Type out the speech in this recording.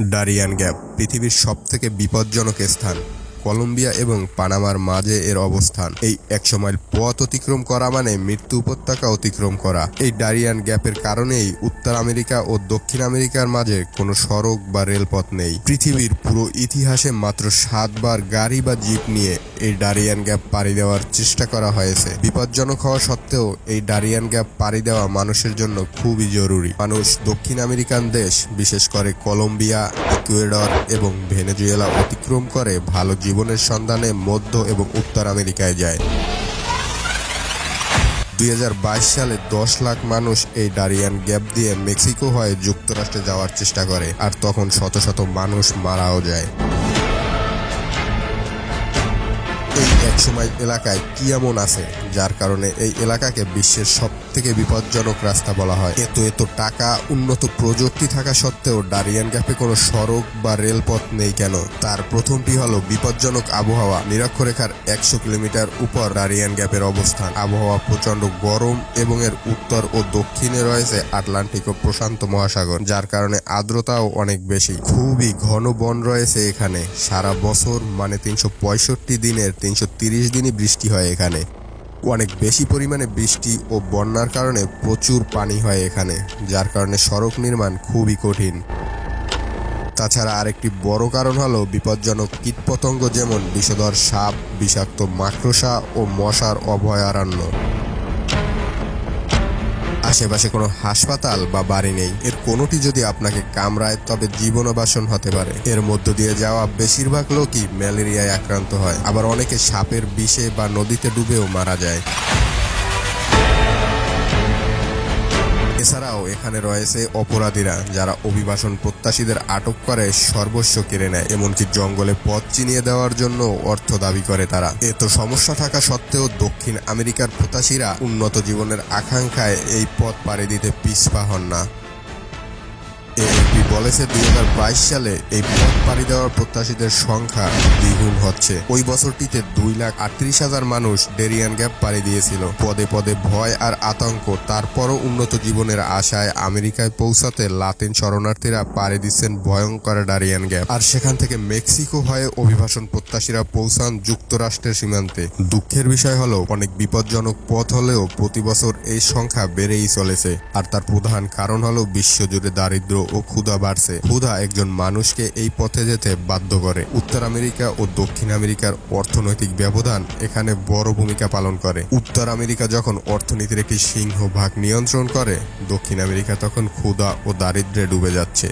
Darien gap, পৃথিবীর সবথেকে বিপজ্জনক স্থান, কলম্বিয়া এবং পানামার মাঝে এর অবস্থান। এই একশো মাইল পথ অতিক্রম করা মানে মৃত্যু উপত্যকা অতিক্রম করা। এই ডারিয়ান গ্যাপের কারণেই উত্তর আমেরিকা ও দক্ষিণ আমেরিকার মাঝে কোনো সড়ক বা রেলপথ নেই। পৃথিবীর পুরো ইতিহাসে মাত্র সাতবার গাড়ি বা জিপ নিয়ে এই ডারিয়ান গ্যাপ পাড়ি দেওয়ার চেষ্টা করা হয়েছে। বিপজ্জনক হওয়া সত্ত্বেও এই ডারিয়ান গ্যাপ পাড়ি দেওয়া মানুষের জন্য খুবই জরুরি। মানুষ দক্ষিণ আমেরিকান দেশ, বিশেষ করে কলম্বিয়া, ইকুয়েডর এবং ভেনেজুয়েলা অতিক্রম করে ভালো জীবনের সন্ধানে মধ্য এবং উত্তর আমেরিকায় যায়। দুই হাজার বাইশ সালে দশ লাখ মানুষ এই ডারিয়ান গ্যাপ দিয়ে মেক্সিকো হয়ে যুক্তরাষ্ট্রে যাওয়ার চেষ্টা করে, আর তখন শত শত মানুষ মারাও যায়। একসময় এলাকায় কি এমন আছে যার কারণে এই এলাকাকে বিশ্বের সব থেকে বিপজ্জনক রাস্তা বলা হয়? এত এত টাকা, উন্নত প্রযুক্তি থাকা সত্ত্বেও ডারিয়ান গ্যাপে কোনো সড়ক বা রেলপথ নেই কেন? তার প্রথমটি হলো বিপজ্জনক আবহাওয়া। নিরক্ষরেখার একশো কিলোমিটার উপর ডারিয়ান গ্যাপের অবস্থান। আবহাওয়া প্রচণ্ড গরম এবং এর উত্তর ও দক্ষিণে রয়েছে আটলান্টিক ও প্রশান্ত মহাসাগর, যার কারণে আর্দ্রতাও অনেক বেশি। খুবই ঘন বন রয়েছে এখানে। সারা বছর মানে তিনশো পঁয়ষট্টি দিনের তিনশো তিরিশ দিনই বৃষ্টি হয় এখানে। অনেক বেশি পরিমাণে বৃষ্টি ও বন্যার কারণে প্রচুর পানি হয় এখানে, যার কারণে সড়ক নির্মাণ খুবই কঠিন। তাছাড়া আরেকটি বড় কারণ হলো বিপজ্জনক কীটপতঙ্গ যেমন বিষধর সাপ, বিষাক্ত মাকড়সা ও মশার অভয়ারণ্য। আশেপাশে কোনো হাসপাতাল বা বাড়ি নেই। এর কোনোটি যদি আপনাকে কামড়ায়, তবে জীবনবাসন হতে পারে। এর মধ্য দিয়ে যাওয়া বেশিরভাগ লোকই ম্যালেরিয়ায় আক্রান্ত হয়। আবার অনেকে সাপের বিষে বা নদীতে ডুবেও মারা যায়। এছাড়াও এখানে রয়েছে অপরাধীরা যারা অভিবাসন প্রত্যাশীদের আটক করে সর্বস্ব কেড়ে নেয়, এমনকি জঙ্গলে পথ চিনিয়ে দেওয়ার জন্য অর্থ দাবি করে তারা। এত সমস্যা থাকা সত্ত্বেও দক্ষিণ আমেরিকার প্রত্যাশীরা উন্নত জীবনের আকাঙ্ক্ষায় এই পথ পাড়ি দিতে পিছপা হন না। বলেছে দুই সালে এই পথ পাড়ি দেওয়ার প্রত্যাশীদের সংখ্যা দ্বিগুণ হচ্ছে। ওই বছরটিতে দুই লাখ আটত্রিশ হাজার মানুষ ডেরিয়ান গ্যাপ পাড়ি দিয়েছিল। পদে পদে ভয় আর আতঙ্ক, তারপরও উন্নত জীবনের আশায় আমেরিকায় পৌঁছাতে লাতিন শরণার্থীরা পাড়ি দিচ্ছেন ভয়ঙ্কর ডারিয়ান গ্যাপ। আর সেখান থেকে মেক্সিকো হয়ে অভিবাসন প্রত্যাশীরা পৌঁছান যুক্তরাষ্ট্রের সীমান্তে। দুঃখের বিষয় হলো, অনেক বিপজ্জনক পথ হলেও প্রতি বছর এই সংখ্যা বেড়েই চলেছে। আর তার প্রধান কারণ হলো বিশ্বজুড়ে দারিদ্র ও ক্ষুধা বাড়ছে ক্ষুধা একজন মানুষকে এই পথে যেতে বাধ্য করে। উত্তর আমেরিকা ও দক্ষিণ আমেরিকার অর্থনৈতিক ব্যবধান এখানে বড় ভূমিকা পালন করে। উত্তর আমেরিকা যখন অর্থনীতির একটি সিংহভাগ নিয়ন্ত্রণ করে, দক্ষিণ আমেরিকা তখন ক্ষুধা ও দারিদ্রে ডুবে যাচ্ছে।